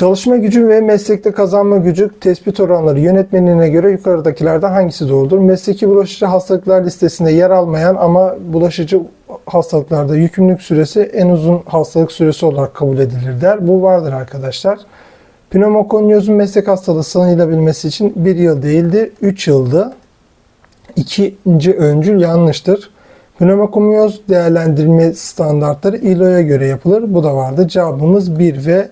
Çalışma gücü ve meslekte kazanma gücü tespit oranları yönetmenine göre yukarıdakilerden hangisi doğrudur? Mesleki bulaşıcı hastalıklar listesinde yer almayan ama bulaşıcı hastalıklarda yükümlülük süresi en uzun hastalık süresi olarak kabul edilir der. Bu vardır arkadaşlar. Pneumokonyozun meslek hastalığı sayılabilmesi için 1 yıl değildi, 3 yıldı. İkinci öncül yanlıştır. Pneumokonyoz değerlendirme standartları ILO'ya göre yapılır. Bu da vardı. Cevabımız 1 ve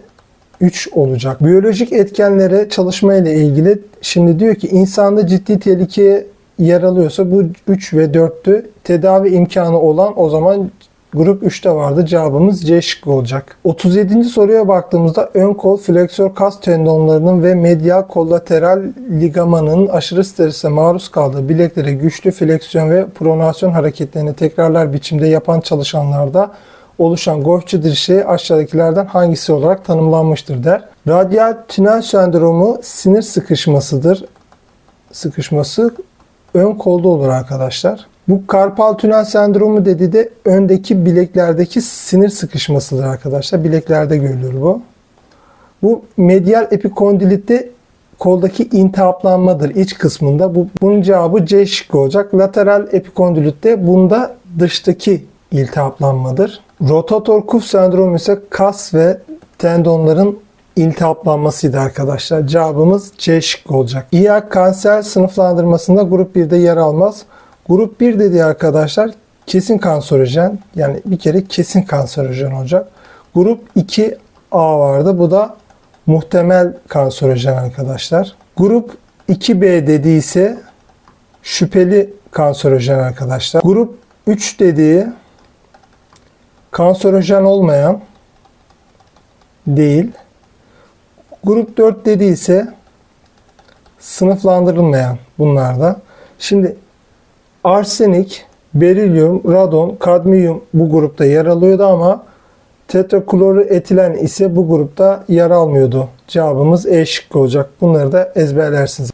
3 olacak. Biyolojik etkenlere çalışma ile ilgili şimdi diyor ki insanda ciddi tehlikeye yer alıyorsa bu 3 ve 4'tü. Tedavi imkanı olan o zaman grup 3'te vardı. Cevabımız C şıkkı olacak. 37. soruya baktığımızda ön kol fleksör kas tendonlarının ve medial kollateral ligamanın aşırı strese maruz kaldığı bileklere güçlü fleksiyon ve pronasyon hareketlerini tekrarlar biçimde yapan çalışanlarda oluşan golfçu dirşeği aşağıdakilerden hangisi olarak tanımlanmıştır der. Radyal tünel sendromu sinir sıkışmasıdır. Sıkışması ön kolda olur arkadaşlar. Bu karpal tünel sendromu dedi de öndeki bileklerdeki sinir sıkışmasıdır arkadaşlar. Bileklerde görülür bu. Bu medial epikondilitte koldaki intihaplanmadır iç kısmında. Bu, bunun cevabı C şıkkı olacak. Lateral epikondilitte bunda dıştaki iltihaplanmadır. Rotator kuf sendromu ise kas ve tendonların iltihaplanmasıydı arkadaşlar. Cevabımız C şıkkı olacak. İyak kanser sınıflandırmasında grup 1'de yer almaz. Grup 1 dediği arkadaşlar kesin kanserojen. Yani bir kere kesin kanserojen olacak. Grup 2A vardı. Bu da muhtemel kanserojen arkadaşlar. Grup 2B dediyse şüpheli kanserojen arkadaşlar. Grup 3 dediği kanserojen olmayan değil. Grup 4 dediyse sınıflandırılmayan bunlarda. Şimdi arsenik, berilyum, radon, kadmiyum bu grupta yer alıyordu ama tetrakloroetilen ise bu grupta yer almıyordu. Cevabımız E şıkkı olacak. Bunları da ezberlersiniz.